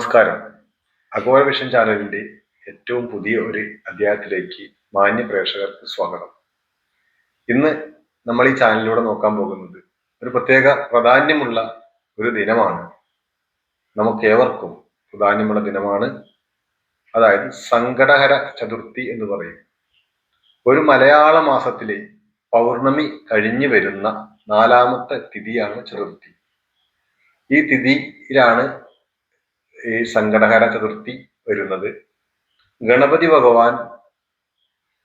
നമസ്കാരം. Agora vision ചാനലിന്റെ ഏറ്റവും പുതിയ ഒരു അധ്യായത്തിലേക്ക് മാന്യ പ്രേക്ഷകർക്ക് സ്വാഗതം. ഇന്ന് നമ്മൾ ഈ ചാനലിലൂടെ നോക്കാൻ പോകുന്നത് ഒരു പ്രത്യേക പ്രാധാന്യമുള്ള ഒരു ദിനമാണ്. നമുക്ക് ഏവർക്കും പ്രാധാന്യമുള്ള ദിനമാണ്. അതായത് സങ്കടഹര ചതുർത്ഥി എന്ന് പറയും. ഒരു മലയാള മാസത്തിലെ പൗർണമി കഴിഞ്ഞു വരുന്ന നാലാമത്തെ തിഥിയാണ് ചതുർത്ഥി. ഈ തിഥിയിലാണ് ഈ സങ്കടഹര ചതുർത്ഥി വരുന്നത്. ഗണപതി ഭഗവാൻ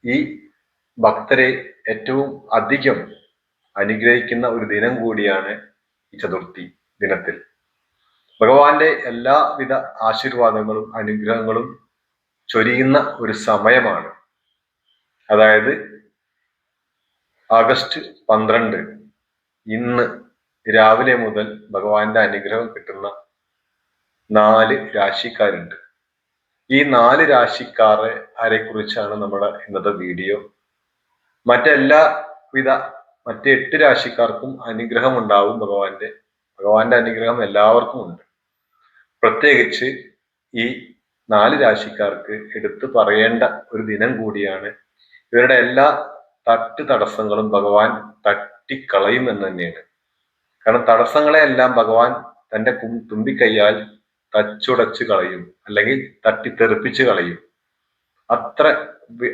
ഈ ഭക്തരെ ഏറ്റവും അധികം അനുഗ്രഹിക്കുന്ന ഒരു ദിനം കൂടിയാണ് ഈ ചതുർത്ഥി ദിനത്തിൽ. ഭഗവാന്റെ എല്ലാവിധ ആശീർവാദങ്ങളും അനുഗ്രഹങ്ങളും ചൊരിയുന്ന ഒരു സമയമാണ്. അതായത് ആഗസ്റ്റ് പന്ത്രണ്ട് ഇന്ന് രാവിലെ മുതൽ ഭഗവാന്റെ അനുഗ്രഹം കിട്ടുന്ന നാല് രാശിക്കാരുണ്ട്. ഈ നാല് രാശിക്കാരെ ആരെ കുറിച്ചാണ് നമ്മുടെ ഇന്നത്തെ വീഡിയോ. മറ്റെല്ലാ വിധ മറ്റ് എട്ട് രാശിക്കാർക്കും അനുഗ്രഹം ഉണ്ടാവും ഭഗവാന്റെ ഭഗവാന്റെ അനുഗ്രഹം എല്ലാവർക്കും ഉണ്ട്. പ്രത്യേകിച്ച് ഈ നാല് രാശിക്കാർക്ക് എടുത്തു പറയേണ്ട ഒരു ദിനം കൂടിയാണ് ഇവരുടെ എല്ലാ തട്ട് തടസ്സങ്ങളും ഭഗവാൻ തട്ടിക്കളയും എന്ന് തന്നെയാണ്. കാരണം തടസ്സങ്ങളെ എല്ലാം ഭഗവാൻ തന്റെ തുമ്പിക്കൈയാൽ തച്ചുടച്ച് കളയും. അല്ലെങ്കിൽ തട്ടിത്തെറിപ്പിച്ച് കളയും. അത്ര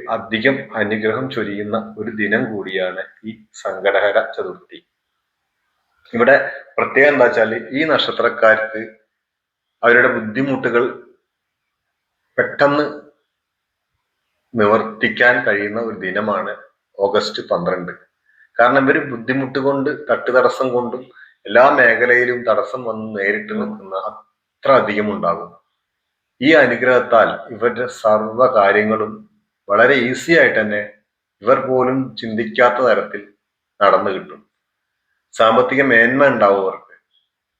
അധികം അനുഗ്രഹം ചൊരിയുന്ന ഒരു ദിനം കൂടിയാണ് ഈ സങ്കടഹര ചതുർത്ഥി. ഇവിടെ പ്രത്യേകം എന്താ വെച്ചാൽ ഈ നക്ഷത്രക്കാർക്ക് അവരുടെ ബുദ്ധിമുട്ടുകൾ പെട്ടെന്ന് നിവർത്തിക്കാൻ കഴിയുന്ന ഒരു ദിനമാണ് ഓഗസ്റ്റ് പന്ത്രണ്ട്. കാരണം ഇവർ ബുദ്ധിമുട്ട് കൊണ്ട് തട്ടുതടസ്സം കൊണ്ടും എല്ലാ മേഖലയിലും തടസ്സം വന്ന് നേരിട്ട് നിൽക്കുന്ന അത്ര അധികം ഉണ്ടാകും ഈ അനുഗ്രഹത്താൽ ഇവരുടെ സർവ കാര്യങ്ങളും വളരെ ഈസി ആയിട്ട് തന്നെ ഇവർ പോലും ചിന്തിക്കാത്ത തരത്തിൽ നടന്നു കിട്ടും. സാമ്പത്തിക മേന്മ ഉണ്ടാവും അവർക്ക്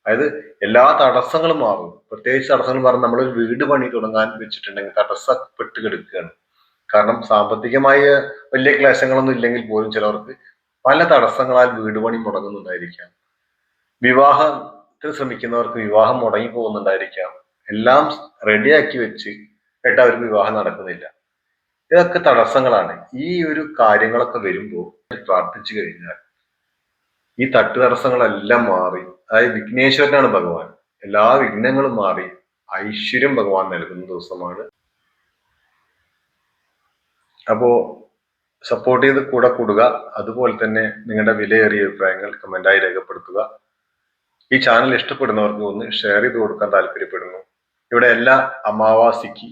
അതായത് എല്ലാ തടസ്സങ്ങളും മാറും. പ്രത്യേകിച്ച് തടസ്സങ്ങൾ പറഞ്ഞാൽ നമ്മളൊരു വീട് പണി തുടങ്ങാൻ വെച്ചിട്ടുണ്ടെങ്കിൽ തടസ്സപ്പെട്ട് കിടക്കുകയാണ്. കാരണം സാമ്പത്തികമായ വലിയ ക്ലേശങ്ങളൊന്നും ഇല്ലെങ്കിൽ പോലും ചിലവർക്ക് പല തടസ്സങ്ങളാൽ വീട് പണി മുടങ്ങുന്നുണ്ടായിരിക്കാം. വിവാഹത്തിന് ശ്രമിക്കുന്നവർക്ക് വിവാഹം മുടങ്ങി പോകുന്നുണ്ടായിരിക്കാം എല്ലാം റെഡിയാക്കി വെച്ച് കേട്ട് അവർക്ക് വിവാഹം നടക്കുന്നില്ല. ഇതൊക്കെ തടസ്സങ്ങളാണ്. ഈ ഒരു കാര്യങ്ങളൊക്കെ വരുമ്പോൾ പ്രാർത്ഥിച്ചു കഴിഞ്ഞാൽ ഈ തട്ട് തടസ്സങ്ങളെല്ലാം മാറി. അതായത് വിഘ്നേശ്വരനാണ് ഭഗവാൻ. എല്ലാ വിഘ്നങ്ങളും മാറി ഐശ്വര്യം ഭഗവാൻ നൽകുന്ന ദിവസമാണ്. അപ്പോ സപ്പോർട്ട് ചെയ്ത് കൂടെ കൂടുക. അതുപോലെ തന്നെ നിങ്ങളുടെ വിലയേറിയ അഭിപ്രായങ്ങൾ കമന്റായി രേഖപ്പെടുത്തുക. ഈ ചാനൽ ഇഷ്ടപ്പെടുന്നവർക്ക് ഒന്ന് ഷെയർ ചെയ്ത് കൊടുക്കാൻ താല്പര്യപ്പെടുന്നു. ഇവിടെ എല്ലാ അമാവാസിക്ക്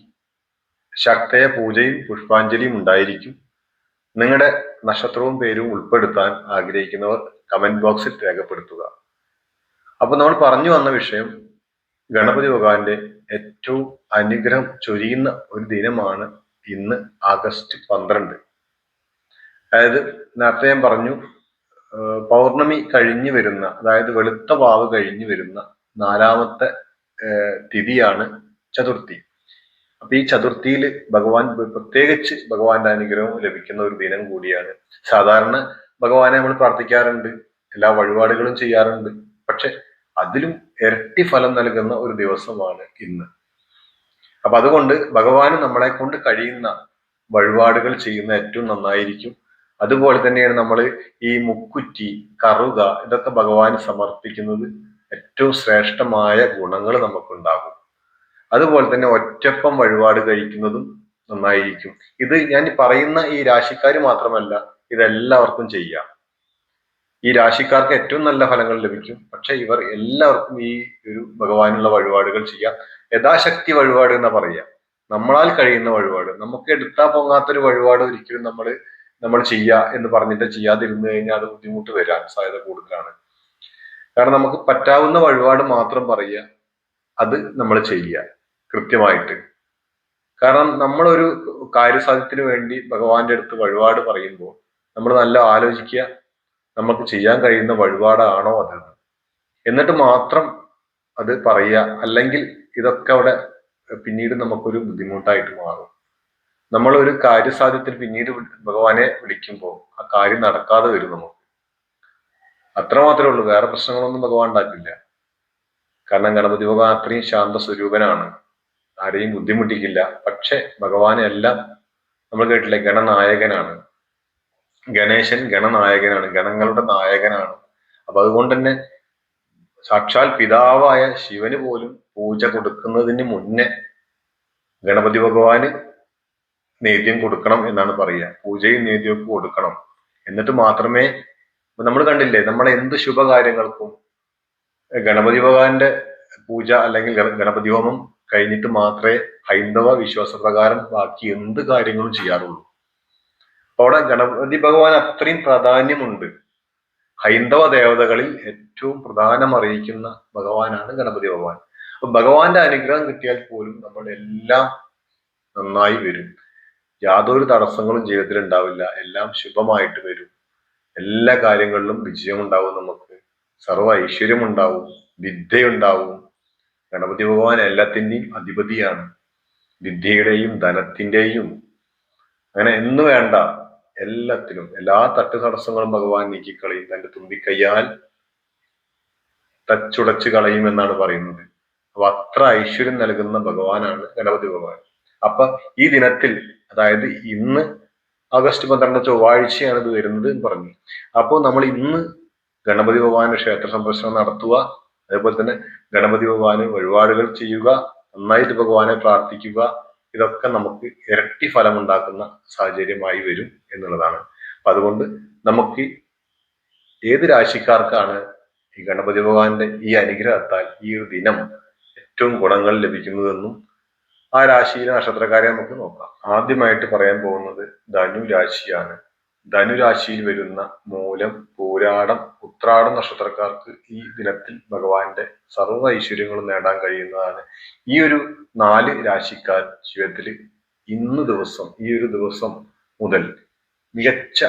ശക്തയ പൂജയും പുഷ്പാഞ്ജലിയും ഉണ്ടായിരിക്കും. നിങ്ങളുടെ നക്ഷത്രവും പേരും ഉൾപ്പെടുത്താൻ ആഗ്രഹിക്കുന്നവർ കമന്റ് ബോക്സിൽ രേഖപ്പെടുത്തുക. അപ്പൊ നമ്മൾ പറഞ്ഞു വന്ന വിഷയം ഗണപതി ഭഗവാന്റെ ഏറ്റവും അനുഗ്രഹം ചൊരിയുന്ന ഒരു ദിനമാണ് ഇന്ന് ആഗസ്റ്റ് പന്ത്രണ്ട്. അതായത് നേരത്തെ ഞാൻ പറഞ്ഞു പൗർണമി കഴിഞ്ഞു വരുന്ന അതായത് വെളുത്ത വാവ് കഴിഞ്ഞു വരുന്ന നാലാമത്തെ തിഥിയാണ് ചതുർത്ഥി. അപ്പൊ ഈ ചതുർത്ഥിയിൽ ഭഗവാൻ പ്രത്യേകിച്ച് ഭഗവാന്റെ അനുഗ്രഹം ലഭിക്കുന്ന ഒരു ദിനം കൂടിയാണ്. സാധാരണ ഭഗവാനെ നമ്മൾ പ്രാർത്ഥിക്കാറുണ്ട് എല്ലാ വഴിപാടുകളും ചെയ്യാറുണ്ട് പക്ഷെ അതിലും ഇരട്ടി ഫലം നൽകുന്ന ഒരു ദിവസമാണ് ഇന്ന്. അപ്പൊ അതുകൊണ്ട് ഭഗവാന് നമ്മളെ കൊണ്ട് കഴിയുന്ന വഴിപാടുകൾ ചെയ്യുന്ന ഏറ്റവും നന്നായിരിക്കും. അതുപോലെ തന്നെയാണ് നമ്മൾ ഈ മുക്കുറ്റി കറുക ഇതൊക്കെ ഭഗവാൻ സമർപ്പിക്കുന്നത് ഏറ്റവും ശ്രേഷ്ഠമായ ഗുണങ്ങൾ നമുക്കുണ്ടാകും. അതുപോലെ തന്നെ ഒറ്റപ്പം വഴിപാട് കഴിക്കുന്നതും നന്നായിരിക്കും. ഇത് ഞാൻ പറയുന്ന ഈ രാശിക്കാർ മാത്രമല്ല ഇതെല്ലാവർക്കും ചെയ്യാം. ഈ രാശിക്കാർക്ക് ഏറ്റവും നല്ല ഫലങ്ങൾ ലഭിക്കും. പക്ഷെ ഇവർ എല്ലാവർക്കും ഈ ഒരു ഭഗവാനുള്ള വഴിപാടുകൾ ചെയ്യാം. യഥാശക്തി വഴിപാട് എന്നാ പറയാ. നമ്മളാൽ കഴിയുന്ന വഴിപാട്. നമുക്ക് എടുത്താൽ പൊങ്ങാത്തൊരു വഴിപാട് ഒരിക്കലും നമ്മൾ നമ്മൾ ചെയ്യുക എന്ന് പറഞ്ഞിട്ട് ചെയ്യാതിരുന്നു കഴിഞ്ഞാൽ അത് ബുദ്ധിമുട്ട് വരാൻ സാധ്യത കൂടുതലാണ്. കാരണം നമുക്ക് പറ്റാവുന്ന വഴിപാട് മാത്രം പറയുക അത് നമ്മൾ ചെയ്യുക കൃത്യമായിട്ട്. കാരണം നമ്മളൊരു കാര്യസാധ്യത്തിന് വേണ്ടി ഭഗവാന്റെ അടുത്ത് വഴിപാട് പറയുമ്പോൾ നമ്മൾ നല്ല ആലോചിക്കുക നമുക്ക് ചെയ്യാൻ കഴിയുന്ന വഴിപാടാണോ അത് എന്നിട്ട് മാത്രം അത് പറയുക അല്ലെങ്കിൽ ഇതൊക്കെ അവിടെ പിന്നീട് നമുക്കൊരു ബുദ്ധിമുട്ടായിട്ട് മാറും. നമ്മൾ ഒരു കാര്യസാധ്യത്തിൽ പിന്നീട് ഭഗവാനെ വിളിക്കുമ്പോൾ ആ കാര്യം നടക്കാതെ വരും നമുക്ക്. അത്രമാത്രമേ ഉള്ളൂ. വേറെ പ്രശ്നങ്ങളൊന്നും ഭഗവാൻ ഉണ്ടാക്കില്ല. കാരണം ഗണപതി ഭഗവാൻ അത്രയും ശാന്ത സ്വരൂപനാണ് ആരെയും ബുദ്ധിമുട്ടിക്കില്ല. പക്ഷെ ഭഗവാനെ എല്ലാം നമ്മൾ കേട്ടില്ലേ ഗണനായകനാണ്. ഗണേശൻ ഗണനായകനാണ്. ഗണങ്ങളുടെ നായകനാണ്. അപ്പൊ അതുകൊണ്ട് തന്നെ സാക്ഷാൽ പിതാവായ ശിവന് പോലും പൂജ കൊടുക്കുന്നതിന് മുന്നേ ഗണപതി ഭഗവാന് നേദ്യം കൊടുക്കണം എന്നാണ് പറയുക. പൂജയും നേദ്യമൊക്കെ കൊടുക്കണം. എന്നിട്ട് മാത്രമേ നമ്മൾ കണ്ടില്ലേ നമ്മൾ എന്ത് ശുഭകാര്യങ്ങൾക്കും ഗണപതി ഭഗവാന്റെ പൂജ അല്ലെങ്കിൽ ഗണപതി ഹോമം കഴിഞ്ഞിട്ട് മാത്രമേ ഹൈന്ദവ വിശ്വാസപ്രകാരം ബാക്കി എന്ത് കാര്യങ്ങളും ചെയ്യാറുള്ളൂ. അവിടെ ഗണപതി ഭഗവാൻ അത്രയും പ്രാധാന്യമുണ്ട്. ഹൈന്ദവ ദേവതകളിൽ ഏറ്റവും പ്രധാനം അറിയിക്കുന്ന ഭഗവാനാണ് ഗണപതി ഭഗവാൻ. അപ്പൊ ഭഗവാന്റെ അനുഗ്രഹം കിട്ടിയാൽ പോലും നമ്മുടെ എല്ലാം നന്നായി വരും. യാതൊരു തടസ്സങ്ങളും ജീവിതത്തിൽ ഉണ്ടാവില്ല എല്ലാം ശുഭമായിട്ട് വരും. എല്ലാ കാര്യങ്ങളിലും വിജയമുണ്ടാവും നമുക്ക്. സർവ ഐശ്വര്യം ഉണ്ടാവും വിദ്യയുണ്ടാവും. ഗണപതി ഭഗവാൻ എല്ലാത്തിന്റെയും അധിപതിയാണ്. വിദ്യയുടെയും ധനത്തിന്റെയും അങ്ങനെ എന്ന് വേണ്ട. എല്ലാത്തിനും. എല്ലാ തട്ട് തടസ്സങ്ങളും ഭഗവാൻ നീക്കിക്കളയും. തന്റെ തുമ്പിക്കയ്യാൽ തച്ചുടച്ച് കളയും എന്നാണ് പറയുന്നത്. അപ്പൊ അത്ര ഐശ്വര്യം നൽകുന്ന ഭഗവാനാണ് ഗണപതി ഭഗവാൻ. അപ്പൊ ഈ ദിനത്തിൽ അതായത് ഇന്ന് ആഗസ്റ്റ് പന്ത്രണ്ട് ചൊവ്വാഴ്ചയാണ് ഇത് വരുന്നത് എന്ന് പറഞ്ഞു. അപ്പോൾ നമ്മൾ ഇന്ന് ഗണപതി ഭഗവാന്റെ ക്ഷേത്ര സന്ദർശനം നടത്തുക അതേപോലെ തന്നെ ഗണപതി ഭഗവാന് വഴിപാടുകൾ ചെയ്യുക നന്നായിട്ട് ഭഗവാനെ പ്രാർത്ഥിക്കുക ഇതൊക്കെ നമുക്ക് ഇരട്ടി ഫലം ഉണ്ടാക്കുന്ന സാഹചര്യമായി വരും എന്നുള്ളതാണ്. അപ്പൊ അതുകൊണ്ട് നമുക്ക് ഏത് രാശിക്കാർക്കാണ് ഈ ഗണപതി ഭഗവാന്റെ ഈ അനുഗ്രഹത്താൽ ഈ ഒരു ദിനം ഏറ്റവും ഗുണങ്ങൾ ലഭിക്കുന്നതെന്നും ആ രാശിയിലെ നക്ഷത്രക്കാരെ നമുക്ക് നോക്കാം. ആദ്യമായിട്ട് പറയാൻ പോകുന്നത് ധനു രാശിയാണ്. ധനു രാശിയിൽ വരുന്ന മൂലം പൂരാടം ഉത്രാടം നക്ഷത്രക്കാർക്ക് ഈ ദിനത്തിൽ ഭഗവാന്റെ സർവ ഐശ്വര്യങ്ങളും നേടാൻ കഴിയുന്നതാണ്. ഈ ഒരു നാല് രാശിക്കാർ ജീവിതത്തിൽ ഇന്ന് ദിവസം ഈ ഒരു ദിവസം മുതൽ മികച്ച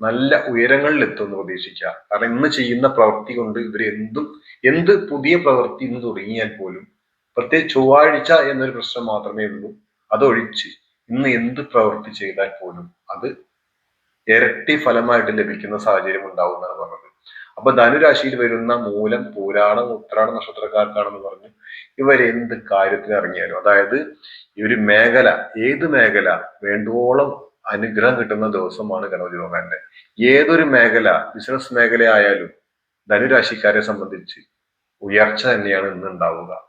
നല്ല ഉയരങ്ങളിൽ എത്തുമെന്ന് പ്രതീക്ഷിക്കുക. കാരണം ഇന്ന് ചെയ്യുന്ന പ്രവൃത്തി കൊണ്ട് ഇവർ എന്തും എന്ത് പുതിയ പ്രവൃത്തി ഇന്ന് തുടങ്ങിയാൽ പോലും പ്രത്യേകിച്ച് ചൊവ്വാഴ്ച എന്നൊരു പ്രശ്നം മാത്രമേ ഉള്ളൂ. അതൊഴിച്ച് ഇന്ന് എന്ത് പ്രവൃത്തി ചെയ്താൽ പോലും അത് ഇരട്ടി ഫലമായിട്ട് ലഭിക്കുന്ന സാഹചര്യം ഉണ്ടാവും എന്നാണ് പറഞ്ഞത്. അപ്പൊ ധനുരാശിയിൽ വരുന്ന മൂലം പൂരാട ഉത്രാട നക്ഷത്രക്കാർക്കാണെന്ന് പറഞ്ഞു. ഇവരെന്ത് കാര്യത്തിന് ഇറങ്ങിയാലും അതായത് ഈ ഒരു മേഖല ഏത് മേഖല വേണ്ടുവോളം അനുഗ്രഹം കിട്ടുന്ന ദിവസമാണ് ഗണപതി ഭഗവാന്റെ ഏതൊരു മേഖല ബിസിനസ് മേഖല ആയാലും ധനുരാശിക്കാരെ സംബന്ധിച്ച് ഉയർച്ച തന്നെയാണ് ഇന്ന് ഉണ്ടാവുക.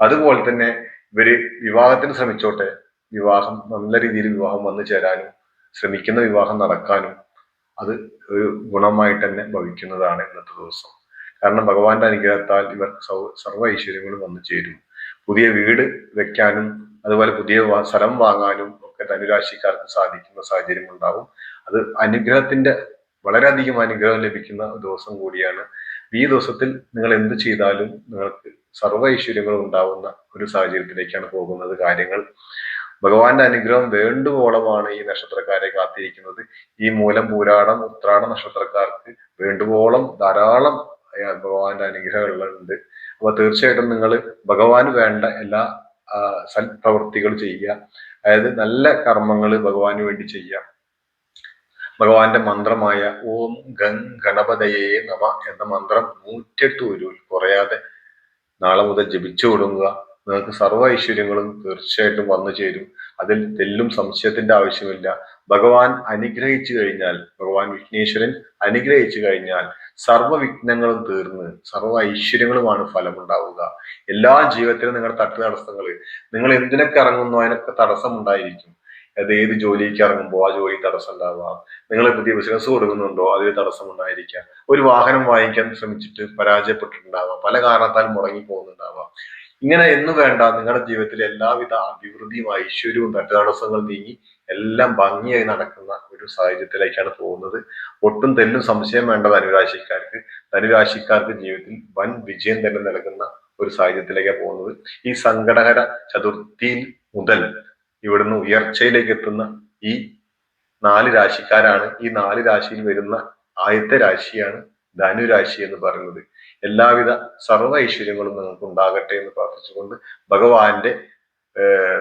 അതുപോലെ തന്നെ ഇവർ വിവാഹത്തിന് ശ്രമിച്ചോട്ടെ. വിവാഹം നല്ല രീതിയിൽ വിവാഹം വന്നു ചേരാനും ശ്രമിക്കുന്ന വിവാഹം നടക്കാനും അത് ഒരു ഗുണമായിട്ട് തന്നെ ഭവിക്കുന്നതാണ് ഇന്നത്തെ ദിവസം. കാരണം ഭഗവാന്റെ അനുഗ്രഹത്താൽ ഇവർ സർവ ഐശ്വര്യങ്ങളും വന്നു ചേരും. പുതിയ വീട് വെക്കാനും അതുപോലെ പുതിയ സ്ഥലം വാങ്ങാനും ഒക്കെ ധനുരാശിക്കാർക്ക് സാധിക്കുന്ന സാഹചര്യം ഉണ്ടാവും അത് അനുഗ്രഹത്തിന്റെ വളരെയധികം അനുഗ്രഹം ലഭിക്കുന്ന ദിവസം കൂടിയാണ് ഈ ദിവസത്തിൽ നിങ്ങൾ എന്ത് ചെയ്താലും നിങ്ങൾക്ക് സർവ ഐശ്വര്യങ്ങളും ഉണ്ടാവുന്ന ഒരു സാഹചര്യത്തിലേക്കാണ് പോകുന്നത് കാര്യങ്ങൾ. ഭഗവാന്റെ അനുഗ്രഹം വേണ്ടുവോളമാണ് ഈ നക്ഷത്രക്കാരെ കാത്തിരിക്കുന്നത്. ഈ മൂലം പൂരാടം ഉത്രാട നക്ഷത്രക്കാർക്ക് വേണ്ടുവോളം ധാരാളം ഭഗവാന്റെ അനുഗ്രഹങ്ങളുണ്ട്. അപ്പൊ തീർച്ചയായിട്ടും നിങ്ങൾ ഭഗവാന് വേണ്ട എല്ലാ സൽപ്രവൃത്തികൾ ചെയ്യുക. അതായത് നല്ല കർമ്മങ്ങൾ ഭഗവാന് വേണ്ടി ചെയ്യുക. ഭഗവാന്റെ മന്ത്രമായ ഓം ഗംഗ് ഗണപതയേ നമ എന്ന മന്ത്രം നൂറ്റെട്ട് ഒരു കുറയാതെ നാളെ മുതൽ ജപിച്ചു തുടങ്ങുക. നിങ്ങൾക്ക് സർവ ഐശ്വര്യങ്ങളും തീർച്ചയായിട്ടും വന്നു ചേരും. അതിൽ തെല്ലും സംശയത്തിന്റെ ആവശ്യമില്ല. ഭഗവാൻ അനുഗ്രഹിച്ചു കഴിഞ്ഞാൽ ഭഗവാൻ വിഘ്നേശ്വരൻ അനുഗ്രഹിച്ചു കഴിഞ്ഞാൽ സർവ വിഘ്നങ്ങളും തീർന്ന് സർവ ഐശ്വര്യങ്ങളുമാണ് ഫലമുണ്ടാവുക. എല്ലാ ജീവിതത്തിലും നിങ്ങളുടെ തട്ടു തടസ്സങ്ങൾ നിങ്ങൾ എന്തിനൊക്കെ ഇറങ്ങുന്നു അതിനൊക്കെ തടസ്സം ഉണ്ടായിരിക്കും അത് ഏത് ജോലിക്ക് ഇറങ്ങുമ്പോൾ ആ ജോലി തടസ്സം ഉണ്ടാവാം. നിങ്ങൾ പുതിയ ബിസിനസ് കൊടുക്കുന്നുണ്ടോ? അതിൽ തടസ്സം ഉണ്ടായിരിക്കാം. ഒരു വാഹനം വാങ്ങിക്കാൻ ശ്രമിച്ചിട്ട് പരാജയപ്പെട്ടിട്ടുണ്ടാവാം. പല കാരണത്താൽ മുടങ്ങി പോകുന്നുണ്ടാവാം. ഇങ്ങനെ എന്ന് വേണ്ട നിങ്ങളുടെ ജീവിതത്തിൽ എല്ലാവിധ അഭിവൃദ്ധിയും ഐശ്വര്യവും തട്ടുതടസ്സങ്ങൾ നീങ്ങി എല്ലാം ഭംഗിയായി നടക്കുന്ന ഒരു സാഹചര്യത്തിലേക്കാണ് പോകുന്നത്. ഒട്ടും തെല്ലും സംശയം വേണ്ട ധനുരാശിക്കാർക്ക്. ധനുരാശിക്കാർക്ക് ജീവിതത്തിൽ വൻ വിജയം തന്നെ നൽകുന്ന ഒരു സാഹചര്യത്തിലേക്കാണ് പോകുന്നത്. ഈ സങ്കടകര ചതുർത്ഥിയിൽ മുതൽ ഇവിടുന്ന് ഉയർച്ചയിലേക്ക് എത്തുന്ന ഈ നാല് രാശിക്കാരാണ്. ഈ നാല് രാശിയിൽ വരുന്ന ആദ്യത്തെ രാശിയാണ് ധനുരാശി എന്ന് പറയുന്നത്. എല്ലാവിധ സർവ ഐശ്വര്യങ്ങളും നിങ്ങൾക്ക് ഉണ്ടാകട്ടെ എന്ന് പ്രാർത്ഥിച്ചുകൊണ്ട് ഭഗവാന്റെ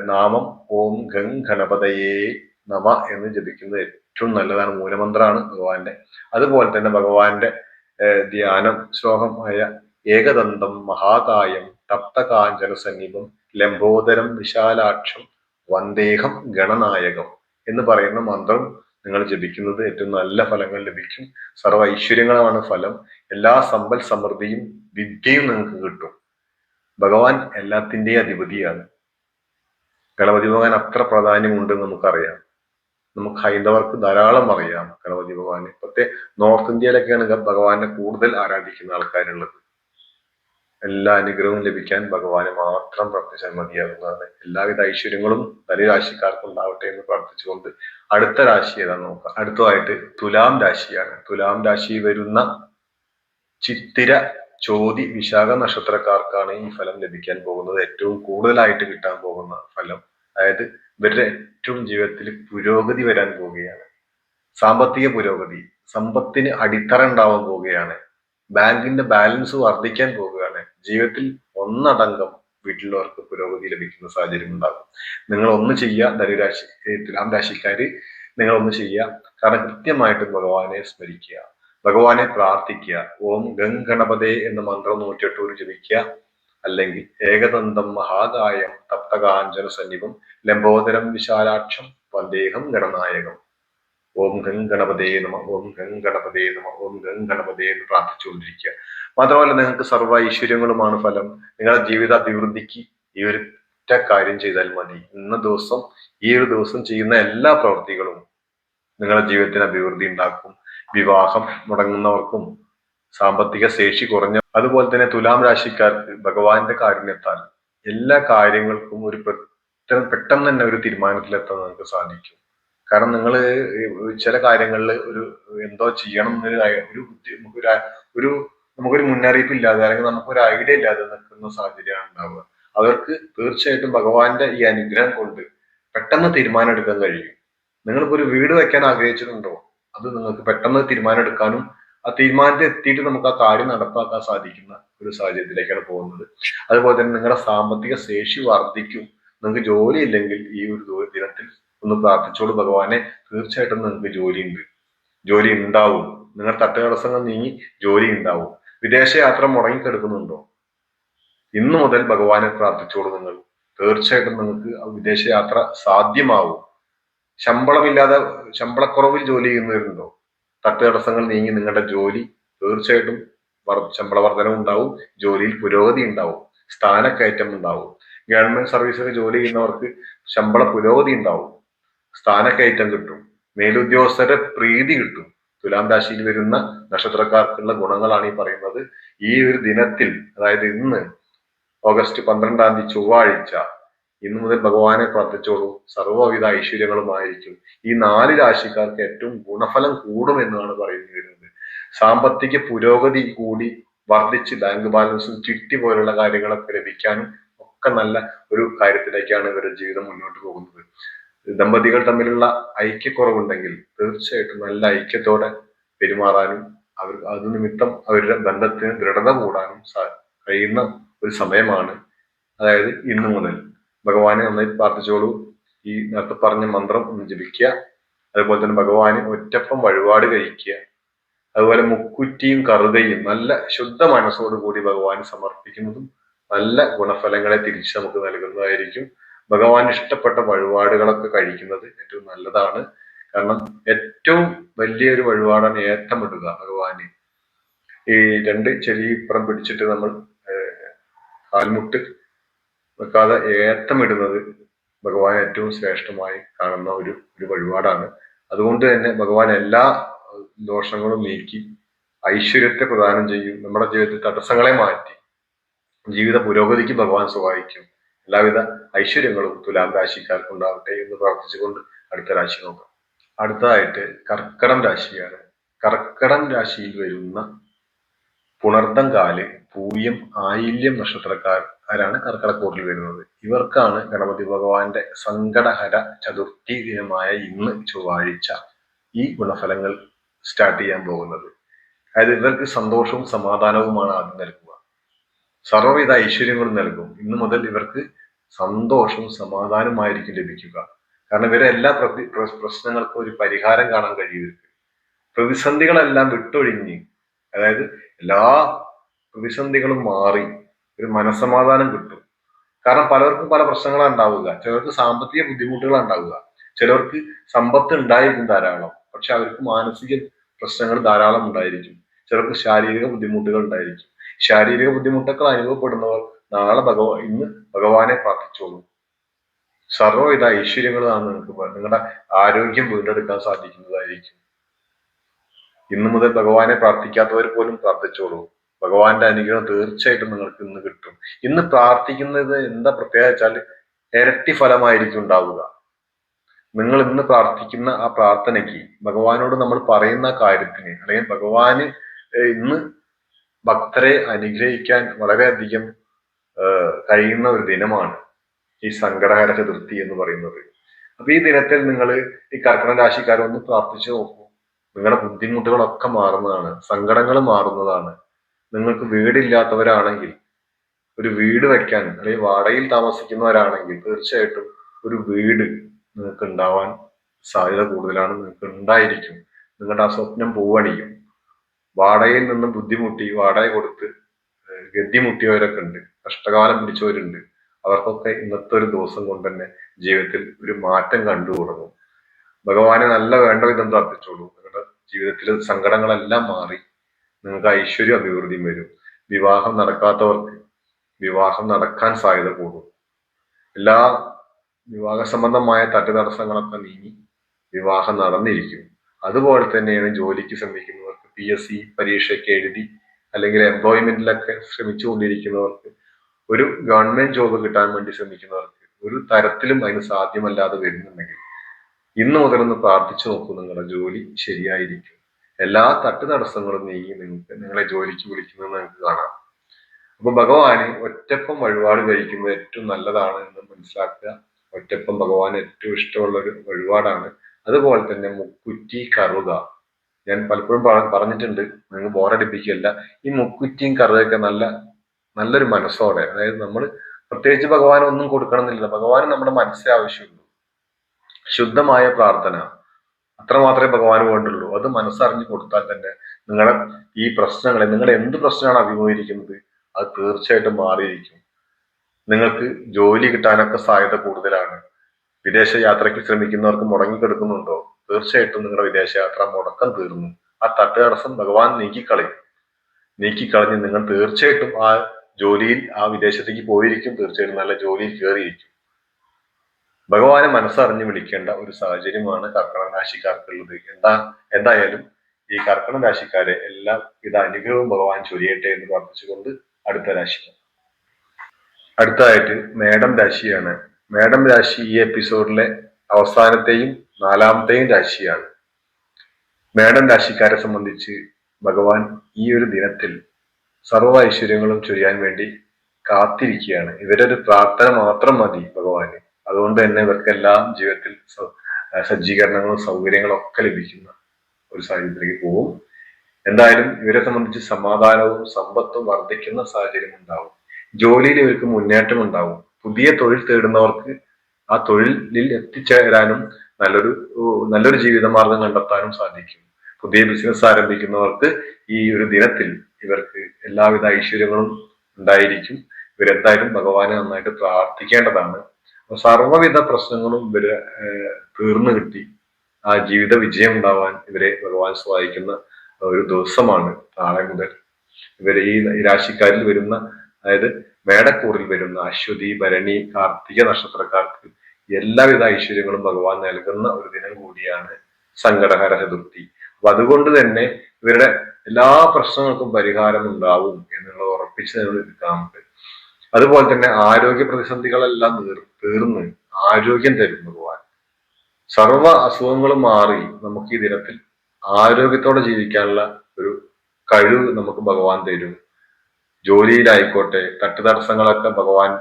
നാമം ഓം ഗംഗ് ഗണപതയേ നമ എന്ന് ജപിക്കുന്നത് ഏറ്റവും നല്ലതാണ് മൂലമന്ത്രമാണ് ഭഗവാന്റെ. അതുപോലെ തന്നെ ഭഗവാന്റെ ധ്യാനം ശ്ലോകമായ ഏകദന്തം മഹാകായം തപ്തകാഞ്ചന സന്നിപം ലംബോദരം വിശാലാക്ഷം വന്ദേഹം ഗണനായകം എന്ന് പറയുന്ന മന്ത്രം നിങ്ങൾ ജപിക്കുന്നത് ഏറ്റവും നല്ല ഫലങ്ങൾ ലഭിക്കും. സർവ ഐശ്വര്യങ്ങളാണ് ഫലം. എല്ലാ സമ്പൽ സമൃദ്ധിയും വിദ്യയും നിങ്ങൾക്ക് കിട്ടും. ഭഗവാൻ എല്ലാത്തിന്റെയും അധിപതിയാണ്. ഗണപതി ഭഗവാൻ അത്ര പ്രാധാന്യമുണ്ട് എന്ന് നമുക്കറിയാം. നമുക്ക് ഹൈന്ദവർക്ക് ധാരാളം അറിയാം ഗണപതി ഭഗവാനെ. പ്രത്യേക നോർത്ത് ഇന്ത്യയിലൊക്കെയാണ് ഭഗവാനെ കൂടുതൽ ആരാധിക്കുന്ന ആൾക്കാരുള്ളത്. എല്ലാ അനുഗ്രഹവും ലഭിക്കാൻ ഭഗവാന് മാത്രം പ്രാർത്ഥിച്ചാൽ മതിയാകുന്നതാണ്. എല്ലാവിധ ഐശ്വര്യങ്ങളും ധനുരാശിക്കാർക്ക് ഉണ്ടാവട്ടെ എന്ന് പ്രാർത്ഥിച്ചുകൊണ്ട് അടുത്ത രാശി ഏതാന്ന് നോക്കാം. അടുത്തതായിട്ട് തുലാം രാശിയാണ്. തുലാം രാശി വരുന്ന ചിത്തിര ചോതി വിശാഖ നക്ഷത്രക്കാർക്കാണ് ഈ ഫലം ലഭിക്കാൻ പോകുന്നത്. ഏറ്റവും കൂടുതലായിട്ട് കിട്ടാൻ പോകുന്ന ഫലം. അതായത് ഇവരുടെ ഏറ്റവും ജീവിതത്തിൽ പുരോഗതി വരാൻ പോവുകയാണ്. സാമ്പത്തിക പുരോഗതി സമ്പത്തിന് അടിത്തറ ഉണ്ടാവാൻ പോവുകയാണ്. ബാങ്കിന്റെ ബാലൻസ് വർദ്ധിക്കാൻ പോവുകയാണ്. ജീവിതത്തിൽ ഒന്നടങ്കം വീട്ടിലുള്ളവർക്ക് പുരോഗതി ലഭിക്കുന്ന സാഹചര്യം ഉണ്ടാകും. നിങ്ങൾ ഒന്ന് ചെയ്യുക ധനുരാശി തുലാം രാശിക്കാര് നിങ്ങൾ ഒന്ന് ചെയ്യുക. കാരണം കൃത്യമായിട്ട് ഭഗവാനെ സ്മരിക്കുക. ഭഗവാനെ പ്രാർത്ഥിക്കുക. ഓം ഗംഗണപതേ എന്ന മന്ത്രം നൂറ്റിയെട്ടൂർ ജപിക്കുക. അല്ലെങ്കിൽ ഏകദന്തം മഹാകായം തപ്തകാഞ്ചന സന്നിപം ലംബോദരം വിശാലാക്ഷം വന്ദേഹം ഗണനായകം. ഓം ഗം ഗണപതേ നമ ഓം ഗം ഗണപതേ നമ ഓം ഗം ഗണപതേ എന്ന് പ്രാർത്ഥിച്ചുകൊണ്ടിരിക്കുക. മാത്രമല്ല നിങ്ങൾക്ക് സർവ ഐശ്വര്യങ്ങളുമാണ് ഫലം. നിങ്ങളുടെ ജീവിത അഭിവൃദ്ധിക്ക് ഈ ഒരു കാര്യം ചെയ്താൽ മതി. ഇന്ന ദിവസം ഈ ഒരു ദിവസം ചെയ്യുന്ന എല്ലാ പ്രവൃത്തികളും നിങ്ങളുടെ ജീവിതത്തിന് അഭിവൃദ്ധി ഉണ്ടാക്കും. വിവാഹം മുടങ്ങുന്നവർക്കും സാമ്പത്തിക ശേഷി കുറഞ്ഞ അതുപോലെ തന്നെ തുലാം രാശിക്കാർക്ക് ഭഗവാന്റെ കാരുണ്യത്താൽ എല്ലാ കാര്യങ്ങൾക്കും ഒരു പെട്ടെന്ന് തന്നെ ഒരു തീരുമാനത്തിലെത്താൻ നിങ്ങൾക്ക് സാധിക്കും. കാരണം നിങ്ങൾ ചില കാര്യങ്ങളിൽ ഒരു എന്തോ ചെയ്യണം എന്നൊരു ഒരു ഒരു നമുക്കൊരു മുന്നറിയിപ്പ് ഇല്ലാതെ അല്ലെങ്കിൽ നമുക്കൊരു ഐഡിയ ഇല്ലാതെ നിൽക്കുന്ന സാഹചര്യമാണ് ഉണ്ടാവുക. അവർക്ക് തീർച്ചയായിട്ടും ഭഗവാന്റെ ഈ അനുഗ്രഹം കൊണ്ട് പെട്ടെന്ന് തീരുമാനം എടുക്കാൻ കഴിയും. നിങ്ങളിപ്പോ ഒരു വീട് വെക്കാൻ ആഗ്രഹിച്ചിട്ടുണ്ടോ? അത് നിങ്ങൾക്ക് പെട്ടെന്ന് തീരുമാനം എടുക്കാനും ആ തീരുമാനത്തിൽ എത്തിയിട്ട് നമുക്ക് ആ കാര്യം നടപ്പാക്കാൻ സാധിക്കുന്ന ഒരു സാഹചര്യത്തിലേക്കാണ് പോകുന്നത്. അതുപോലെ തന്നെ നിങ്ങളുടെ സാമ്പത്തിക ശേഷി വർദ്ധിക്കും. നിങ്ങൾക്ക് ജോലി ഇല്ലെങ്കിൽ ഈ ഒരു ദിനത്തിൽ ഒന്ന് പ്രാർത്ഥിച്ചോളൂ. ഭഗവാനെ തീർച്ചയായിട്ടും നിങ്ങൾക്ക് ജോലി ഉണ്ട് ജോലി ഉണ്ടാവും. നിങ്ങളുടെ തട്ടുതടസ്സങ്ങൾ നീങ്ങി ജോലി ഉണ്ടാവും. വിദേശ യാത്ര മുടങ്ങിക്കിടക്കുന്നുണ്ടോ? ഇന്നു മുതൽ ഭഗവാനെ പ്രാർത്ഥിച്ചോളൂ നിങ്ങൾ. തീർച്ചയായിട്ടും നിങ്ങൾക്ക് വിദേശയാത്ര വിദേശ സാധ്യമാവും. ശമ്പളമില്ലാതെ ശമ്പളക്കുറവിൽ ജോലി ചെയ്യുന്നവരുണ്ടോ? തട്ടുതടസ്സങ്ങൾ നീങ്ങി നിങ്ങളുടെ ജോലി തീർച്ചയായിട്ടും ശമ്പള വർധനം ഉണ്ടാവും ജോലിയിൽ പുരോഗതി ഉണ്ടാവും സ്ഥാനക്കയറ്റം ഉണ്ടാവും. ഗവൺമെന്റ് സർവീസിൽ ജോലി ചെയ്യുന്നവർക്ക് ശമ്പള പുരോഗതി ഉണ്ടാവും. സ്ഥാനക്കയറ്റം കിട്ടും. മേലുദ്യോഗസ്ഥരുടെ പ്രീതി കിട്ടും. തുലാം രാശിയിൽ വരുന്ന നക്ഷത്രക്കാർക്കുള്ള ഗുണങ്ങളാണ് ഈ പറയുന്നത്. ഈ ഒരു ദിനത്തിൽ അതായത് ഇന്ന് ഓഗസ്റ്റ് പന്ത്രണ്ടാം തീയതി ചൊവ്വാഴ്ച ഇന്ന് മുതൽ ഭഗവാനെ പ്രാർത്ഥിച്ചോളൂ. സർവവിധ ഐശ്വര്യങ്ങളുമായിരിക്കും. ഈ നാല് രാശിക്കാർക്ക് ഏറ്റവും ഗുണഫലം കൂടും എന്നാണ് പറയുന്നത് സാമ്പത്തിക പുരോഗതി കൂടി വർദ്ധിച്ച് ബാങ്ക് ബാലൻസും ചിട്ടി പോലുള്ള കാര്യങ്ങളൊക്കെ ലഭിക്കാനും ഒക്കെ നല്ല ഒരു കാര്യത്തിലേക്കാണ് ഇവരുടെ ജീവിതം മുന്നോട്ട് പോകുന്നത്. ദമ്പതികൾ തമ്മിലുള്ള ഐക്യക്കുറവുണ്ടെങ്കിൽ തീർച്ചയായിട്ടും നല്ല ഐക്യത്തോടെ പെരുമാറാനും അവർ അത് നിമിത്തം അവരുടെ ബന്ധത്തിന് ദൃഢത കൂടാനും കഴിയുന്ന ഒരു സമയമാണ്. അതായത് ഇന്നു മുതൽ. ഭഗവാനെ നന്നായി പ്രാർത്ഥിച്ചോളൂ. ഈ നേരത്തെ പറഞ്ഞ മന്ത്രം ഒന്ന് ജപിക്കുക. അതുപോലെ തന്നെ ഭഗവാന് ഒറ്റപ്പം വഴിപാട് കഴിക്കുക. അതുപോലെ മുക്കുറ്റിയും കറുകയും നല്ല ശുദ്ധ മനസ്സോടുകൂടി ഭഗവാന് സമർപ്പിക്കുന്നതും നല്ല ഗുണഫലങ്ങളെ തിരിച്ച് നമുക്ക് നൽകുന്നതായിരിക്കും. ഭഗവാൻ ഇഷ്ടപ്പെട്ട വഴിപാടുകളൊക്കെ കഴിക്കുന്നത് ഏറ്റവും നല്ലതാണ്. കാരണം ഏറ്റവും വലിയൊരു വഴിപാടാണ് ഏത്തമിടുക ഭഗവാന്. ഈ രണ്ട് ചെലിപ്പുറം പിടിച്ചിട്ട് നമ്മൾ കാൽമുട്ട് വെക്കാതെ ഏത്തമിടുന്നത് ഭഗവാൻ ഏറ്റവും ശ്രേഷ്ഠമായി കാണുന്ന ഒരു ഒരു വഴിപാടാണ്. അതുകൊണ്ട് തന്നെ ഭഗവാൻ എല്ലാ ദോഷങ്ങളും നീക്കി ഐശ്വര്യത്തെ പ്രദാനം ചെയ്യും. നമ്മുടെ ജീവിതത്തിൽ തടസ്സങ്ങളെ മാറ്റി ജീവിത പുരോഗതിക്ക് ഭഗവാൻ സഹായിക്കും. എല്ലാവിധ ഐശ്വര്യങ്ങളും തുലാം രാശിക്കാർക്ക് ഉണ്ടാവട്ടെ എന്ന് പ്രാർത്ഥിച്ചുകൊണ്ട് അടുത്ത രാശി നോക്കാം. അടുത്തതായിട്ട് കർക്കടം രാശിയാണ്. കർക്കടം രാശിയിൽ വരുന്ന പുണർദം കാൽ പൂയം ആയില്യം നക്ഷത്രക്കാർ നക്ഷത്രക്കാരാണ് കർക്കടക്കൂറിൽ വരുന്നത്? ഇവർക്കാണ് ഗണപതി ഭഗവാന്റെ സങ്കടഹര ചതുർത്ഥി ദിനമായ ഇന്ന് ചൊവ്വാഴ്ച ഈ ഗുണഫലങ്ങൾ സ്റ്റാർട്ട് ചെയ്യാൻ പോകുന്നത്. അതായത് ഇവർക്ക് സന്തോഷവും സമാധാനവുമാണ് ആദ്യം നൽകുക സർവവിധ ഐശ്വര്യങ്ങളും നൽകും. ഇന്നു മുതൽ ഇവർക്ക് സന്തോഷവും സമാധാനവുമായിരിക്കും ലഭിക്കുക. കാരണം ഇവരെ എല്ലാ പ്രശ്നങ്ങൾക്കും ഒരു പരിഹാരം കാണാൻ കഴിയും പ്രതിസന്ധികളെല്ലാം വിട്ടൊഴിഞ്ഞ് അതായത് എല്ലാ പ്രതിസന്ധികളും മാറി ഒരു മനസമാധാനം കിട്ടും. കാരണം പലർക്കും പല പ്രശ്നങ്ങളാണ് ഉണ്ടാവുക. ചിലർക്ക് സാമ്പത്തിക ബുദ്ധിമുട്ടുകളാണ് ഉണ്ടാവുക. ചിലർക്ക് സമ്പത്ത് ഉണ്ടായിരിക്കും ധാരാളം. പക്ഷെ അവർക്ക് മാനസിക പ്രശ്നങ്ങൾ ധാരാളം ഉണ്ടായിരിക്കും. ചിലർക്ക് ശാരീരിക ബുദ്ധിമുട്ടുകൾ ഉണ്ടായിരിക്കും. ശാരീരിക ബുദ്ധിമുട്ടുകൾ അനുഭവപ്പെടുന്നവർ നാളെ ഭഗവാ ഇന്ന് ഭഗവാനെ പ്രാർത്ഥിച്ചോളൂ. സർവവിധ ഐശ്വര്യങ്ങളാണ് നിങ്ങൾക്ക് നിങ്ങളുടെ ആരോഗ്യം വീണ്ടെടുക്കാൻ സാധിക്കുന്നതായിരിക്കും. ഇന്നു മുതൽ ഭഗവാനെ പ്രാർത്ഥിക്കാത്തവർ പോലും പ്രാർത്ഥിച്ചോളൂ. ഭഗവാന്റെ അനുഗ്രഹം തീർച്ചയായിട്ടും നിങ്ങൾക്ക് ഇന്ന് കിട്ടും. ഇന്ന് പ്രാർത്ഥിക്കുന്നത് എന്താ പ്രത്യേകത വെച്ചാൽ ഇരട്ടി ഫലമായിരിക്കും ഉണ്ടാവുക. നിങ്ങൾ ഇന്ന് പ്രാർത്ഥിക്കുന്ന ആ പ്രാർത്ഥനയ്ക്ക് ഭഗവാനോട് നമ്മൾ പറയുന്ന കാര്യത്തിന് അല്ലെങ്കിൽ ഭഗവാന് ഇന്ന് ഭക്തരെ അനുഗ്രഹിക്കാൻ വളരെയധികം കഴിയുന്ന ഒരു ദിനമാണ് ഈ സങ്കടഹര ചതുർത്ഥി എന്ന് പറയുന്നത്. അപ്പൊ ഈ ദിനത്തിൽ നിങ്ങൾ ഈ കർക്കട രാശിക്കാരൊന്ന് പ്രാർത്ഥിച്ചു നോക്കൂ. നിങ്ങളുടെ ബുദ്ധിമുട്ടുകളൊക്കെ മാറുന്നതാണ് സങ്കടങ്ങൾ മാറുന്നതാണ്. നിങ്ങൾക്ക് വീടില്ലാത്തവരാണെങ്കിൽ ഒരു വീട് വെക്കാൻ അല്ലെങ്കിൽ വാടയിൽ താമസിക്കുന്നവരാണെങ്കിൽ തീർച്ചയായിട്ടും ഒരു വീട് നിങ്ങൾക്ക് ഉണ്ടാവാൻ സാധ്യത കൂടുതലാണ് നിങ്ങൾക്ക് ഉണ്ടായിരിക്കും നിങ്ങളുടെ ആ സ്വപ്നം പൂവണിയും. വാടകയിൽ നിന്നും ബുദ്ധിമുട്ടി വാടക കൊടുത്ത് ഗതിമുട്ടിയവരൊക്കെ ഉണ്ട്. കഷ്ടകാലം പിടിച്ചവരുണ്ട്. അവർക്കൊക്കെ ഇന്നത്തെ ഒരു ദിവസം കൊണ്ട് തന്നെ ജീവിതത്തിൽ ഒരു മാറ്റം കണ്ടു തുടങ്ങും. ഭഗവാനെ നല്ല വേണ്ട വിധം പ്രാർത്ഥിച്ചോളൂ. നിങ്ങളുടെ ജീവിതത്തിലെ സങ്കടങ്ങളെല്ലാം മാറി നിങ്ങൾക്ക് ഐശ്വര്യം അഭിവൃദ്ധിയും വരും. വിവാഹം നടക്കാത്തവർക്ക് വിവാഹം നടക്കാൻ സാധ്യത കൂടും. എല്ലാ വിവാഹ സംബന്ധമായ തട്ടു തടസ്സങ്ങളൊക്കെ നീങ്ങി വിവാഹം നടന്നിരിക്കും. അതുപോലെ തന്നെയാണ് ജോലിക്ക് ശ്രമിക്കുന്നവർക്ക് പി എസ് സി പരീക്ഷയൊക്കെ എഴുതി അല്ലെങ്കിൽ എംപ്ലോയ്മെന്റിലൊക്കെ ശ്രമിച്ചുകൊണ്ടിരിക്കുന്നവർക്ക് ഒരു ഗവൺമെന്റ് ജോബ് കിട്ടാൻ വേണ്ടി ശ്രമിക്കുന്നവർക്ക് ഒരു തരത്തിലും അതിന് സാധ്യമല്ലാതെ വരുന്നുണ്ടെങ്കിൽ ഇന്ന് മുതലൊന്ന് പ്രാർത്ഥിച്ചു നോക്കൂ നിങ്ങളുടെ ജോലി ശരിയായിരിക്കും. എല്ലാ തട്ട് തടസ്സങ്ങളും നീങ്ങി നിങ്ങൾക്ക് നിങ്ങളെ ജോലിക്ക് വിളിക്കുന്നത് നിങ്ങൾക്ക് കാണാം. അപ്പൊ ഭഗവാന് ഒറ്റപ്പം വഴിപാട് കഴിക്കുന്നത് ഏറ്റവും നല്ലതാണ് എന്ന് മനസ്സിലാക്കുക. ഒറ്റപ്പം ഭഗവാൻ ഏറ്റവും ഇഷ്ടമുള്ള ഒരു വഴിപാടാണ്. അതുപോലെ തന്നെ മുക്കുറ്റി കറുക. ഞാൻ പലപ്പോഴും പറഞ്ഞിട്ടുണ്ട്. നിങ്ങൾ ബോറടിപ്പിക്കുകയല്ല ഈ മുക്കുറ്റിയും കറുകയൊക്കെ നല്ല നല്ലൊരു മനസ്സോടെ അതായത് നമ്മൾ പ്രത്യേകിച്ച് ഭഗവാൻ ഒന്നും കൊടുക്കണമെന്നില്ല. ഭഗവാൻ നമ്മുടെ മനസ്സേ ആവശ്യമുള്ളൂ. ശുദ്ധമായ പ്രാർത്ഥന. അത്രമാത്രമേ ഭഗവാന് വേണ്ടുള്ളൂ. അത് മനസ്സറിഞ്ഞ് കൊടുത്താൽ തന്നെ നിങ്ങളുടെ ഈ പ്രശ്നങ്ങളെ നിങ്ങൾ എന്ത് പ്രശ്നമാണ് അഭിമുഖീകരിക്കുന്നത് അത് തീർച്ചയായിട്ടും മാറിയിരിക്കും. നിങ്ങൾക്ക് ജോലി കിട്ടാനൊക്കെ സാധ്യത കൂടുതലാണ്. വിദേശ യാത്രയ്ക്ക് ശ്രമിക്കുന്നവർക്ക് മുടങ്ങിക്കിടക്കുന്നുണ്ടോ? തീർച്ചയായിട്ടും നിങ്ങളുടെ വിദേശയാത്ര മുടക്കം തീർന്നു. ആ തട്ട് തടസ്സം ഭഗവാൻ നീക്കിക്കളയും. നീക്കിക്കളഞ്ഞ് നിങ്ങൾ തീർച്ചയായിട്ടും ആ ജോലിയിൽ ആ വിദേശത്തേക്ക് പോയിരിക്കും. തീർച്ചയായിട്ടും നല്ല ജോലിയിൽ കയറിയിരിക്കും. ഭഗവാനെ മനസ്സറിഞ്ഞ് വിളിക്കേണ്ട ഒരു സാഹചര്യമാണ് കർക്കടക രാശിക്കാർക്കുള്ളത്. എന്താ എന്തായാലും ഈ കർക്കടക രാശിക്കാരെ എല്ലാം വിധ അനുഗ്രഹവും ഭഗവാൻ ചൊരിയട്ടെ എന്ന് പ്രാർത്ഥിച്ചുകൊണ്ട് അടുത്ത രാശി അടുത്തതായിട്ട് മേടം രാശിയാണ്. മേടം രാശി ഈ എപ്പിസോഡിലെ അവസാനത്തെയും നാലാമത്തെയും രാശിയാണ്. മേടം രാശിക്കാരെ സംബന്ധിച്ച് ഭഗവാൻ ഈ ഒരു ദിനത്തിൽ സർവ ഐശ്വര്യങ്ങളും ചൊരിയാൻ വേണ്ടി കാത്തിരിക്കുകയാണ്. ഇവരൊരു പ്രാർത്ഥന മാത്രം മതി ഭഗവാന്. അതുകൊണ്ട് തന്നെ ഇവർക്കെല്ലാം ജീവിതത്തിൽ സജ്ജീകരണങ്ങളും സൗകര്യങ്ങളും ഒക്കെ ലഭിക്കുന്ന ഒരു സാഹചര്യത്തിലേക്ക് പോകും. എന്തായാലും ഇവരെ സംബന്ധിച്ച് സമാധാനവും സമ്പത്തും വർദ്ധിക്കുന്ന സാഹചര്യം ഉണ്ടാവും. ജോലിയിൽ ഇവർക്ക് മുന്നേറ്റം ഉണ്ടാവും. പുതിയ തൊഴിൽ തേടുന്നവർക്ക് ആ തൊഴിലിൽ എത്തിച്ചേരാനും നല്ലൊരു നല്ലൊരു ജീവിതമാർഗം കണ്ടെത്താനും സാധിക്കും. പുതിയ ബിസിനസ് ആരംഭിക്കുന്നവർക്ക് ഈ ഒരു ദിനത്തിൽ ഇവർക്ക് എല്ലാവിധ ഐശ്വര്യങ്ങളും ഉണ്ടായിരിക്കും. ഇവരെന്തായാലും ഭഗവാനെ നന്നായിട്ട് പ്രാർത്ഥിക്കേണ്ടതാണ്. സർവവിധ പ്രശ്നങ്ങളും ഇവർ തീർന്നു കിട്ടി. ആ ജീവിത വിജയം ഉണ്ടാവാൻ ഇവരെ ഭഗവാൻ സഹായിക്കുന്ന ഒരു ദിവസമാണ് നാളെ മുതൽ. ഇവരെ ഈ രാശിക്കാരിൽ വരുന്ന അതായത് മേടക്കൂറിൽ വരുന്ന അശ്വതി ഭരണി കാർത്തിക നക്ഷത്രക്കാർക്ക് എല്ലാവിധ ഐശ്വര്യങ്ങളും ഭഗവാൻ നൽകുന്ന ഒരു ദിനം കൂടിയാണ് സങ്കടഹര ചതുർത്ഥി അപ്പൊ അതുകൊണ്ട് തന്നെ ഇവരുടെ എല്ലാ പ്രശ്നങ്ങൾക്കും പരിഹാരം ഉണ്ടാവും എന്നുള്ളത് ഉറപ്പിച്ച് നിൽക്കാം നമുക്ക് അതുപോലെ തന്നെ ആരോഗ്യ പ്രതിസന്ധികളെല്ലാം തീർ തീർന്ന് ആരോഗ്യം തരും ഭഗവാൻ. സർവ അസുഖങ്ങളും മാറി നമുക്ക് ഈ ദിനത്തിൽ ആരോഗ്യത്തോടെ ജീവിക്കാനുള്ള ഒരു കഴിവ് നമുക്ക് ഭഗവാൻ തരും. ജോലിയിലായിക്കോട്ടെ തട്ടു തടസ്സങ്ങളൊക്കെ ഭഗവാൻ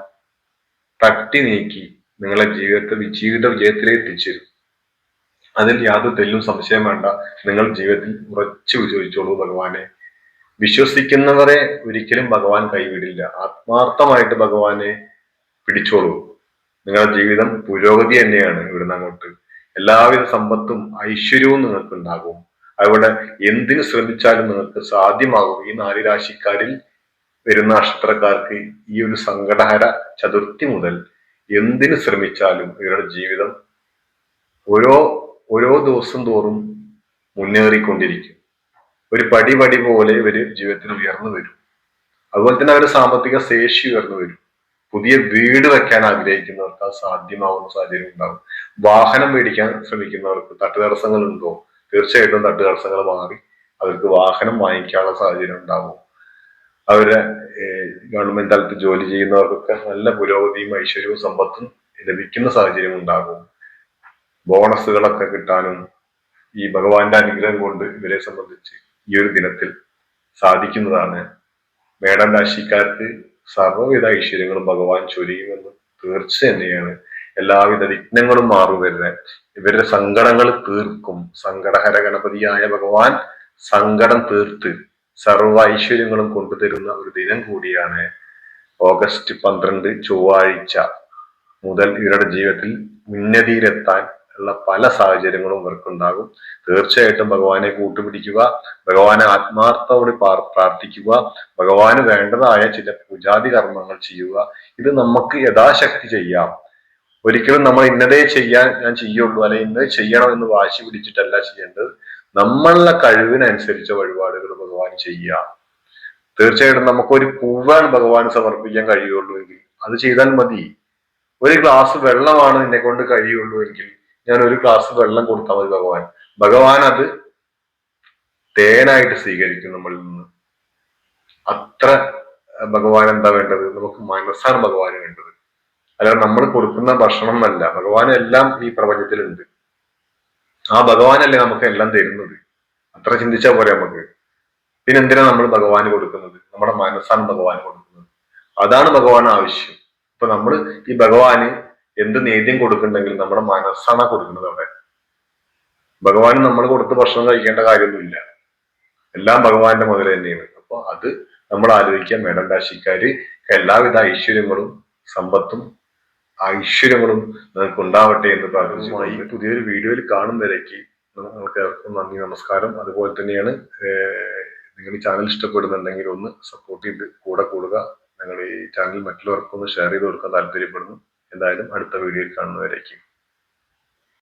തട്ടി നീക്കി നിങ്ങളെ ജീവിതത്തെ ജീവിത വിജയത്തിലേക്ക് എത്തിച്ചേരും അതിൽ യാതൊരു തെല്ലും സംശയം വേണ്ട. നിങ്ങൾ ജീവിതത്തിൽ ഉറച്ചു വിശ്വസിച്ചോളൂ ഭഗവാനെ. വിശ്വസിക്കുന്നവരെ ഒരിക്കലും ഭഗവാൻ കൈവിടില്ല. ആത്മാർത്ഥമായിട്ട് ഭഗവാനെ പിടിച്ചോളൂ. നിങ്ങളുടെ ജീവിതം പുരോഗതി തന്നെയാണ് ഇവിടുന്ന് അങ്ങോട്ട്. എല്ലാവിധ സമ്പത്തും ഐശ്വര്യവും നിങ്ങൾക്ക് ഉണ്ടാകും അവിടെ എന്തിനു ശ്രമിച്ചാലും നിങ്ങൾക്ക് സാധ്യമാകും. ഈ നാല് രാശിക്കാരിൽ വരുന്ന നക്ഷത്രക്കാർക്ക് ഈ ഒരു സങ്കടഹര ചതുർത്ഥി മുതൽ എന്തിനു ശ്രമിച്ചാലും ഇവരുടെ ജീവിതം ഓരോ ഓരോ ദിവസം തോറും മുന്നേറിക്കൊണ്ടിരിക്കും. ഒരു പടി പടി പോലെ ഇവർ ജീവിതത്തിൽ ഉയർന്നു വരും. അതുപോലെ തന്നെ അവരുടെ സാമ്പത്തിക ശേഷി ഉയർന്നു വരും. പുതിയ വീട് വെക്കാൻ ആഗ്രഹിക്കുന്നവർക്ക് അത് സാധ്യമാവുന്ന സാഹചര്യം ഉണ്ടാകും. വാഹനം മേടിക്കാൻ ശ്രമിക്കുന്നവർക്ക് തട്ടു തടസ്സങ്ങൾ ഉണ്ടോ തീർച്ചയായിട്ടും തട്ടു തടസ്സങ്ങൾ മാറി അവർക്ക് വാഹനം വാങ്ങിക്കാനുള്ള സാഹചര്യം ഉണ്ടാവും അവരുടെ ഏഹ്, ഗവൺമെന്റ് തലത്തിൽ ജോലി ചെയ്യുന്നവർക്കൊക്കെ നല്ല പുരോഗതിയും ഐശ്വര്യവും സമ്പത്തും ലഭിക്കുന്ന സാഹചര്യം ഉണ്ടാകും. ബോണസുകളൊക്കെ കിട്ടാനും ഈ ഭഗവാന്റെ അനുഗ്രഹം കൊണ്ട് ഇവരെ സംബന്ധിച്ച് ഈ ഒരു ദിനത്തിൽ സാധിക്കുന്നതാണ്. മേടം രാശിക്കാർക്ക് സർവവിധ ഐശ്വര്യങ്ങളും ഭഗവാൻ ചൊരിയുമെന്ന് തീർച്ച തന്നെയാണ്. എല്ലാവിധ വിഘ്നങ്ങളും മാറും വരുന്നത് ഇവരുടെ സങ്കടങ്ങൾ തീർക്കും. സങ്കടഹര ഗണപതിയായ ഭഗവാൻ സങ്കടം തീർത്ത് സർവ ഐശ്വര്യങ്ങളും കൊണ്ടുതരുന്ന ഒരു ദിനം കൂടിയാണ് ഓഗസ്റ്റ് പന്ത്രണ്ട് ചൊവ്വാഴ്ച. മുതൽ ഇവരുടെ ജീവിതത്തിൽ ഉന്നതിയിലെത്താൻ ഉള്ള പല സാഹചര്യങ്ങളും ഇവർക്കുണ്ടാകും. തീർച്ചയായിട്ടും ഭഗവാനെ കൂട്ടുപിടിക്കുക ഭഗവാനെ ആത്മാർത്ഥത്തോടെ പ്രാർത്ഥിക്കുക ഭഗവാന് വേണ്ടതായ ചില പൂജാതി കർമ്മങ്ങൾ ചെയ്യുക. ഇത് നമുക്ക് യഥാശക്തി ചെയ്യാം. ഒരിക്കലും നമ്മൾ ഇന്നതേ ചെയ്യാൻ ഞാൻ ചെയ്യുള്ളൂ അല്ലെ ഇന്നത് ചെയ്യണം എന്ന് വാശി പിടിച്ചിട്ടല്ല ചെയ്യേണ്ടത്. നമ്മളുടെ കഴിവിനനുസരിച്ച വഴിപാടുകൾ ഭഗവാൻ ചെയ്യുക. തീർച്ചയായിട്ടും നമുക്കൊരു പൂവാണ് ഭഗവാൻ സമർപ്പിക്കാൻ കഴിയുള്ളൂ എങ്കിൽ അത് ചെയ്താൽ മതി. ഒരു ഗ്ലാസ് വെള്ളമാണ് എന്നെ കൊണ്ട് കഴിയുള്ളൂ എങ്കിൽ ഞാൻ ഒരു ഗ്ലാസ് വെള്ളം കൊടുത്താൽ മതി ഭഗവാൻ. ഭഗവാൻ അത് തേനായിട്ട് സ്വീകരിക്കും നമ്മളിൽ നിന്ന്. അത്ര ഭഗവാൻ എന്താ വേണ്ടത്? നമുക്ക് മനസ്സാണ് ഭഗവാന് വേണ്ടത്. അല്ലാതെ നമ്മൾ കൊടുക്കുന്ന ഭക്ഷണം എന്നല്ല. ഭഗവാൻ എല്ലാം ഈ പ്രപഞ്ചത്തിലുണ്ട്. ആ ഭഗവാനല്ലേ നമുക്ക് എല്ലാം തരുന്നത്? അത്ര ചിന്തിച്ചാൽ പോരെ നമുക്ക്. പിന്നെ എന്തിനാ നമ്മൾ ഭഗവാന് കൊടുക്കുന്നത്? നമ്മുടെ മനസ്സാണ് ഭഗവാന് കൊടുക്കുന്നത്. അതാണ് ഭഗവാൻ ആവശ്യം. ഇപ്പൊ നമ്മൾ ഈ ഭഗവാന് എന്ത് നേദ്യം കൊടുക്കുന്നുണ്ടെങ്കിൽ നമ്മുടെ മനസ്സാണ് കൊടുക്കുന്നത് അവിടെ. ഭഗവാന് നമ്മൾ കൊടുത്ത് ഭക്ഷണം കഴിക്കേണ്ട കാര്യമൊന്നുമില്ല. എല്ലാം ഭഗവാന്റെ മുതൽ തന്നെയാണ്. അപ്പൊ അത് നമ്മൾ ആലോചിക്കാൻ മേടം രാശിക്കാര് എല്ലാവിധ ഐശ്വര്യങ്ങളും സമ്പത്തും ഐശ്വര്യങ്ങളും നിങ്ങൾക്ക് ഉണ്ടാവട്ടെ എന്ന് പ്രാർത്ഥിച്ചു പുതിയൊരു വീഡിയോയിൽ കാണുന്നവരേക്ക് നിങ്ങൾക്ക് നന്ദി നമസ്കാരം. അതുപോലെ തന്നെയാണ് നിങ്ങൾ ഈ ചാനൽ ഇഷ്ടപ്പെടുന്നുണ്ടെങ്കിൽ ഒന്ന് സപ്പോർട്ട് ചെയ്ത് കൂടെ കൂടുക. നിങ്ങൾ ഈ ചാനൽ മറ്റുള്ളവർക്കൊന്ന് ഷെയർ ചെയ്ത് കൊടുക്കാൻ താല്പര്യപ്പെടുന്നു. എന്തായാലും അടുത്ത വീഡിയോയിൽ കാണുന്നവരേക്കും